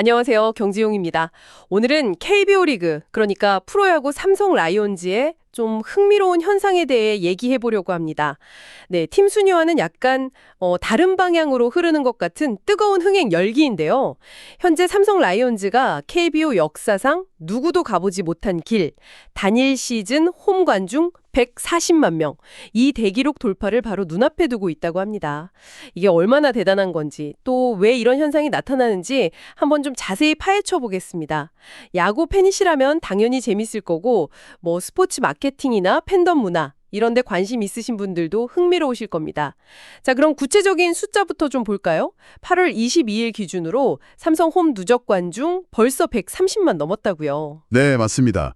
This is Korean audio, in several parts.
안녕하세요. 경지용입니다. 오늘은 KBO 리그, 그러니까 프로야구 삼성 라이온즈의 좀 흥미로운 현상에 대해 얘기해 보려고 합니다. 네, 팀 순위와는 약간 어, 다른 방향으로 흐르는 것 같은 뜨거운 흥행 열기인데요. 현재 삼성 라이온즈가 KBO 역사상 누구도 가보지 못한 길, 단일 시즌 홈 관중 140만 명, 이 대기록 돌파를 바로 눈앞에 두고 있다고 합니다. 이게 얼마나 대단한 건지, 또 왜 이런 현상이 나타나는지 한번 좀 자세히 파헤쳐 보겠습니다. 야구 팬이시라면 당연히 재밌을 거고, 뭐 스포츠 마케팅이나 팬덤 문화, 이런 데 관심 있으신 분들도 흥미로우실 겁니다. 자, 그럼 구체적인 숫자부터 좀 볼까요? 8월 22일 기준으로 삼성 홈 누적 관중 벌써 130만 넘었다고요. 네, 맞습니다.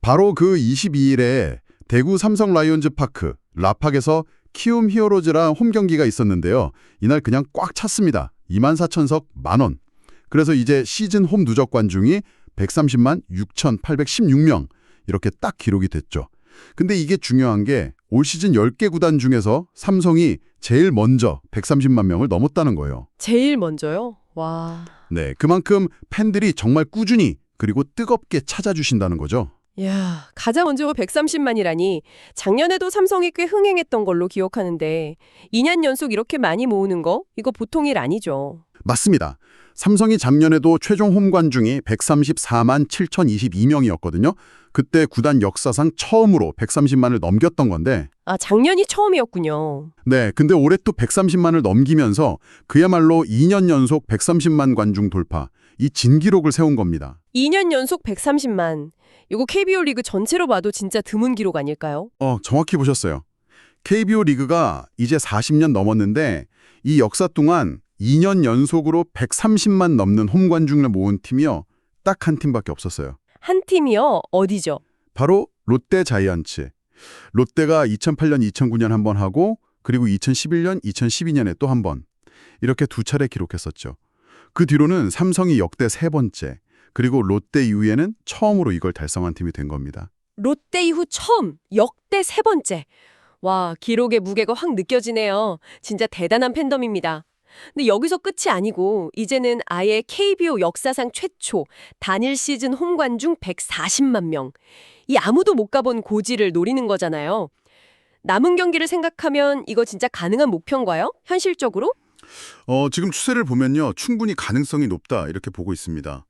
바로 그 22일에 대구 삼성 라이온즈 파크 라팍에서 키움 히어로즈랑 홈 경기가 있었는데요. 이날 그냥 꽉 찼습니다. 2만 4천석 만원. 그래서 이제 시즌 홈 누적 관중이 130만 6,816명 이렇게 딱 기록이 됐죠. 근데 이게 중요한 게 올 시즌 10개 구단 중에서 삼성이 제일 먼저 130만 명을 넘었다는 거예요. 제일 먼저요? 와. 네, 그만큼 팬들이 정말 꾸준히 그리고 뜨겁게 찾아주신다는 거죠. 야, 가장 먼저 130만이라니 작년에도 삼성이 꽤 흥행했던 걸로 기억하는데 2년 연속 이렇게 많이 모으는 거 이거 보통 일 아니죠. 맞습니다. 삼성이 작년에도 최종 홈 관중이 134만 7,022명이었거든요. 그때 구단 역사상 처음으로 130만을 넘겼던 건데 아, 작년이 처음이었군요. 네, 근데 올해 또 130만을 넘기면서 그야말로 2년 연속 130만 관중 돌파, 이 진기록을 세운 겁니다. 2년 연속 130만. 이거 KBO 리그 전체로 봐도 진짜 드문 기록 아닐까요? 어, 정확히 보셨어요. KBO 리그가 이제 40년 넘었는데 이 역사 동안 2년 연속으로 130만 넘는 홈 관중을 모은 팀이요. 딱 한 팀밖에 없었어요. 한 팀이요. 어디죠? 바로 롯데 자이언츠. 롯데가 2008년, 2009년 한 번 하고 그리고 2011년, 2012년에 또 한 번. 이렇게 두 차례 기록했었죠. 그 뒤로는 삼성이 역대 세 번째, 그리고 롯데 이후에는 처음으로 이걸 달성한 팀이 된 겁니다. 롯데 이후 처음 역대 세 번째. 와, 기록의 무게가 확 느껴지네요. 진짜 대단한 팬덤입니다. 근데 여기서 끝이 아니고 이제는 아예 KBO 역사상 최초 단일 시즌 홈 관중 140만 명. 이 아무도 못 가본 고지를 노리는 거잖아요. 남은 경기를 생각하면 이거 진짜 가능한 목표인가요? 현실적으로? 어, 지금 추세를 보면요. 충분히 가능성이 높다 이렇게 보고 있습니다.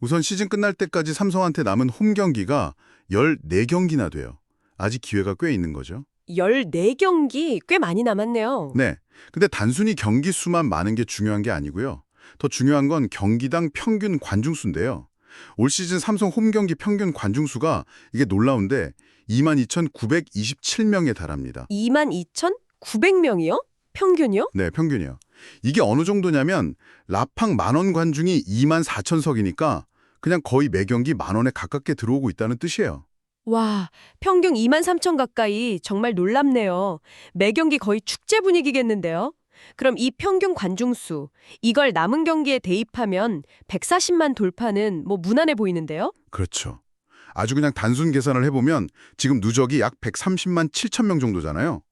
우선 시즌 끝날 때까지 삼성한테 남은 홈 경기가 14경기나 돼요. 아직 기회가 꽤 있는 거죠. 14경기 꽤 많이 남았네요. 네. 근데 단순히 경기 수만 많은 게 중요한 게 아니고요. 더 중요한 건 경기당 평균 관중 수인데요. 올 시즌 삼성 홈 경기 평균 관중 수가 이게 놀라운데 22,927명에 달합니다. 22,900명이요? 평균이요? 네, 평균이요. 이게 어느 정도냐면 라팡 만원 관중이 2만 4천석이니까 그냥 거의 매 경기 만 원에 가깝게 들어오고 있다는 뜻이에요. 와, 평균 2만 3천 가까이 정말 놀랍네요. 매 경기 거의 축제 분위기겠는데요. 그럼 이 평균 관중 수, 이걸 남은 경기에 대입하면 140만 돌파는 뭐 무난해 보이는데요? 그렇죠. 아주 그냥 단순 계산을 해보면 지금 누적이 약 130만 7천 명 정도잖아요.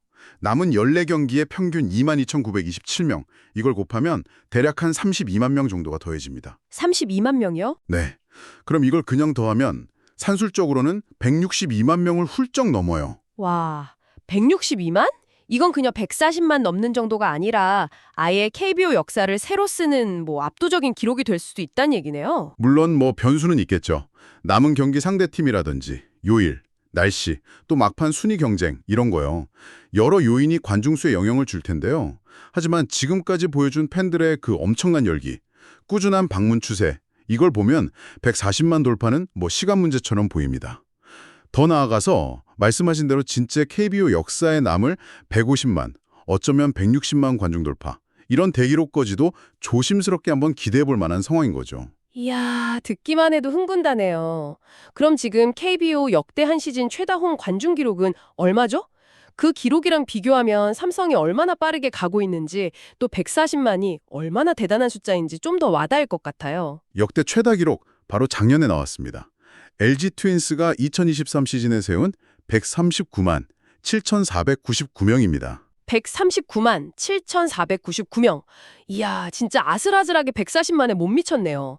남은 14경기에 평균 22,927명. 이걸 곱하면 대략 한 32만 명 정도가 더해집니다. 32만 명이요? 네. 그럼 이걸 그냥 더하면 산술적으로는 162만 명을 훌쩍 넘어요. 와, 162만? 이건 그냥 140만 넘는 정도가 아니라 아예 KBO 역사를 새로 쓰는 뭐 압도적인 기록이 될 수도 있다는 얘기네요. 물론 뭐 변수는 있겠죠. 남은 경기 상대팀이라든지 요일, 날씨, 또 막판 순위 경쟁 이런 거요. 여러 요인이 관중 수에 영향을 줄 텐데요. 하지만 지금까지 보여준 팬들의 그 엄청난 열기, 꾸준한 방문 추세 이걸 보면 140만 돌파는 뭐 시간 문제처럼 보입니다. 더 나아가서 말씀하신 대로 진짜 KBO 역사에 남을 150만, 어쩌면 160만 관중 돌파 이런 대기록까지도 조심스럽게 한번 기대해 볼 만한 상황인 거죠. 이야, 듣기만 해도 흥분다네요. 그럼 지금 KBO 역대 한 시즌 최다 홈 관중 기록은 얼마죠? 그 기록이랑 비교하면 삼성이 얼마나 빠르게 가고 있는지 또 140만이 얼마나 대단한 숫자인지 좀 더 와닿을 것 같아요. 역대 최다 기록 바로 작년에 나왔습니다. LG 트윈스가 2023 시즌에 세운 139만 7,499명입니다. 139만 7,499명. 이야, 진짜 아슬아슬하게 140만에 못 미쳤네요.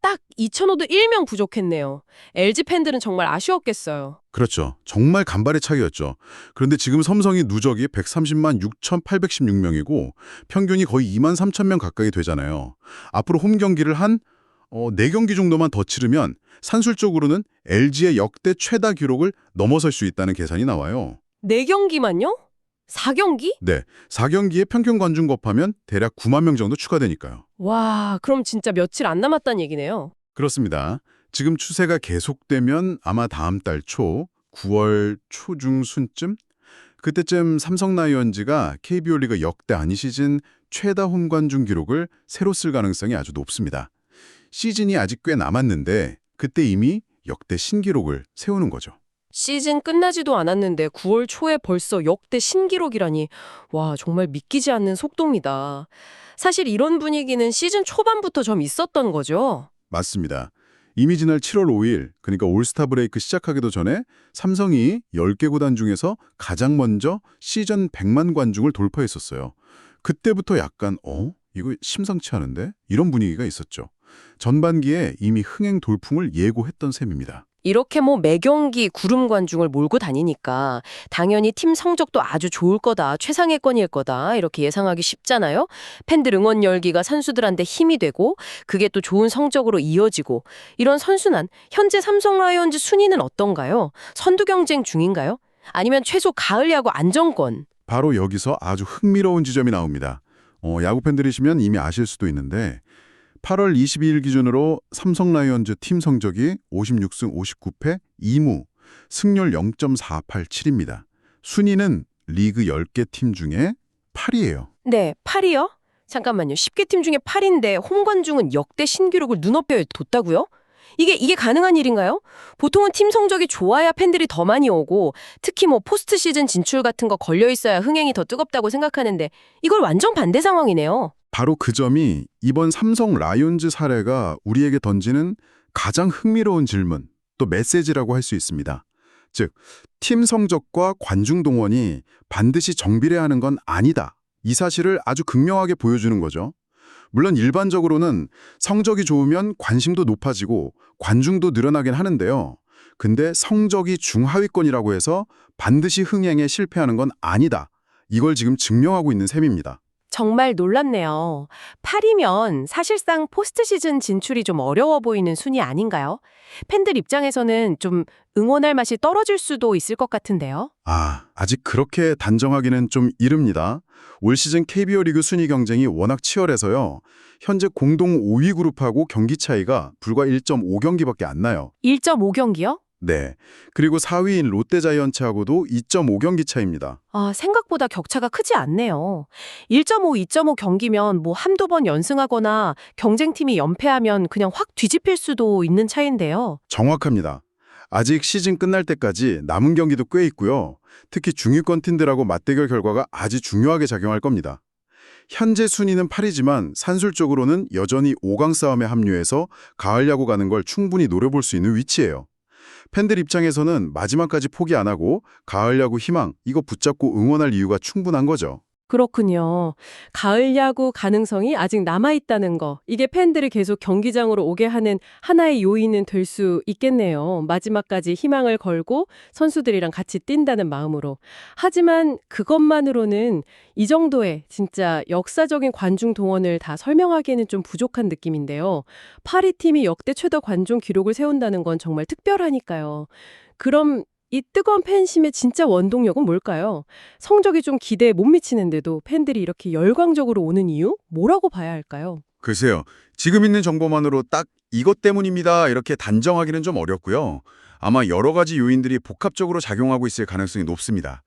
딱 2,005도 1명 부족했네요. LG 팬들은 정말 아쉬웠겠어요. 그렇죠. 정말 간발의 차이였죠. 그런데 지금 삼성이 누적이 130만 6,816명이고 평균이 거의 2만 3천 명 가까이 되잖아요. 앞으로 홈 경기를 한 어, 4경기 정도만 더 치르면 산술적으로는 LG의 역대 최다 기록을 넘어설 수 있다는 계산이 나와요. 4경기만요? 4경기? 네, 4경기에 평균 관중 곱하면 대략 9만 명 정도 추가되니까요. 와, 그럼 진짜 며칠 안 남았다는 얘기네요. 그렇습니다. 지금 추세가 계속되면 아마 다음 달 초, 9월 초중순쯤 그때쯤 삼성 라이온즈가 KBO 리그 역대 아니 시즌 최다 홈 관중 기록을 새로 쓸 가능성이 아주 높습니다. 시즌이 아직 꽤 남았는데 그때 이미 역대 신기록을 세우는 거죠. 시즌 끝나지도 않았는데 9월 초에 벌써 역대 신기록이라니 와 정말 믿기지 않는 속도입니다. 사실 이런 분위기는 시즌 초반부터 좀 있었던 거죠. 맞습니다. 이미 지난 7월 5일, 그러니까 올스타 브레이크 시작하기도 전에 삼성이 10개 구단 중에서 가장 먼저 시즌 100만 관중을 돌파했었어요. 그때부터 약간 어? 이거 심상치 않은데? 이런 분위기가 있었죠. 전반기에 이미 흥행 돌풍을 예고했던 셈입니다. 이렇게 뭐 매경기 구름 관중을 몰고 다니니까 당연히 팀 성적도 아주 좋을 거다, 최상위권일 거다 이렇게 예상하기 쉽잖아요. 팬들 응원 열기가 선수들한테 힘이 되고 그게 또 좋은 성적으로 이어지고 이런 선순환 현재 삼성 라이온즈 순위는 어떤가요? 선두 경쟁 중인가요? 아니면 최소 가을 야구 안정권? 바로 여기서 아주 흥미로운 지점이 나옵니다. 어, 야구 팬들이시면 이미 아실 수도 있는데 8월 22일 기준으로 삼성 라이온즈 팀 성적이 56승 59패 2무, 승률 0.487입니다. 순위는 리그 10개 팀 중에 8위예요. 네, 8위요? 잠깐만요. 10개 팀 중에 8인데 홈 관중은 역대 신기록을 눈앞에 뒀다고요? 이게 이게 가능한 일인가요? 보통은 팀 성적이 좋아야 팬들이 더 많이 오고 특히 뭐 포스트 시즌 진출 같은 거 걸려 있어야 흥행이 더 뜨겁다고 생각하는데 이걸 완전 반대 상황이네요. 바로 그 점이 이번 삼성 라이온즈 사례가 우리에게 던지는 가장 흥미로운 질문, 또 메시지라고 할 수 있습니다. 즉, 팀 성적과 관중 동원이 반드시 정비례하는 건 아니다. 이 사실을 아주 극명하게 보여주는 거죠. 물론 일반적으로는 성적이 좋으면 관심도 높아지고 관중도 늘어나긴 하는데요. 근데 성적이 중하위권이라고 해서 반드시 흥행에 실패하는 건 아니다. 이걸 지금 증명하고 있는 셈입니다. 정말 놀랍네요. 8이면 사실상 포스트 시즌 진출이 좀 어려워 보이는 순위 아닌가요? 팬들 입장에서는 좀 응원할 맛이 떨어질 수도 있을 것 같은데요. 아, 아직 그렇게 단정하기는 좀 이릅니다. 올 시즌 KBO 리그 순위 경쟁이 워낙 치열해서요. 현재 공동 5위 그룹하고 경기 차이가 불과 1.5경기밖에 안 나요. 1.5경기요? 네. 그리고 4위인 롯데자이언츠하고도 2.5경기 차입니다. 아, 생각보다 격차가 크지 않네요. 1.5, 2.5 경기면 뭐 한두 번 연승하거나 경쟁팀이 연패하면 그냥 확 뒤집힐 수도 있는 차인데요. 정확합니다. 아직 시즌 끝날 때까지 남은 경기도 꽤 있고요. 특히 중위권 팀들하고 맞대결 결과가 아주 중요하게 작용할 겁니다. 현재 순위는 8위지만 산술적으로는 여전히 5강 싸움에 합류해서 가을 야구 가는 걸 충분히 노려볼 수 있는 위치예요. 팬들 입장에서는 마지막까지 포기 안 하고 가을 야구 희망 이거 붙잡고 응원할 이유가 충분한 거죠. 그렇군요. 가을 야구 가능성이 아직 남아있다는 거. 이게 팬들을 계속 경기장으로 오게 하는 하나의 요인은 될 수 있겠네요. 마지막까지 희망을 걸고 선수들이랑 같이 뛴다는 마음으로. 하지만 그것만으로는 이 정도의 진짜 역사적인 관중 동원을 다 설명하기에는 좀 부족한 느낌인데요. 파리 팀이 역대 최다 관중 기록을 세운다는 건 정말 특별하니까요. 그럼 이 뜨거운 팬심의 진짜 원동력은 뭘까요? 성적이 좀 기대에 못 미치는데도 팬들이 이렇게 열광적으로 오는 이유? 뭐라고 봐야 할까요? 글쎄요. 지금 있는 정보만으로 딱 이것 때문입니다. 이렇게 단정하기는 좀 어렵고요. 아마 여러 가지 요인들이 복합적으로 작용하고 있을 가능성이 높습니다.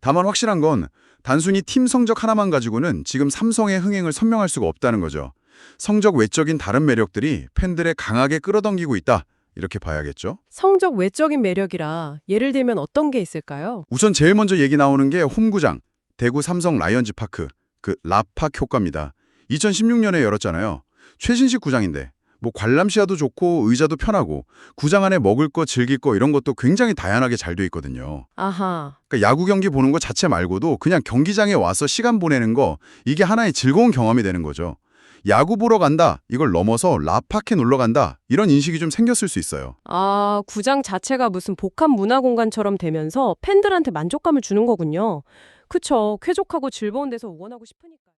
다만 확실한 건 단순히 팀 성적 하나만 가지고는 지금 삼성의 흥행을 선명할 수가 없다는 거죠. 성적 외적인 다른 매력들이 팬들에 강하게 끌어당기고 있다. 이렇게 봐야겠죠. 성적 외적인 매력이라 예를 들면 어떤 게 있을까요? 우선 제일 먼저 얘기 나오는 게 홈구장, 대구 삼성 라이언즈 파크, 그 라팍 효과입니다. 2016년에 열었잖아요. 최신식 구장인데 뭐 관람 시야도 좋고 의자도 편하고 구장 안에 먹을 거 즐길 거 이런 것도 굉장히 다양하게 잘 돼 있거든요. 아하. 그러니까 야구 경기 보는 거 자체 말고도 그냥 경기장에 와서 시간 보내는 거 이게 하나의 즐거운 경험이 되는 거죠. 야구 보러 간다 이걸 넘어서 라파케 놀러 간다 이런 인식이 좀 생겼을 수 있어요. 아, 구장 자체가 무슨 복합 문화 공간처럼 되면서 팬들한테 만족감을 주는 거군요. 그쵸. 쾌적하고 즐거운 데서 응원하고 싶으니까.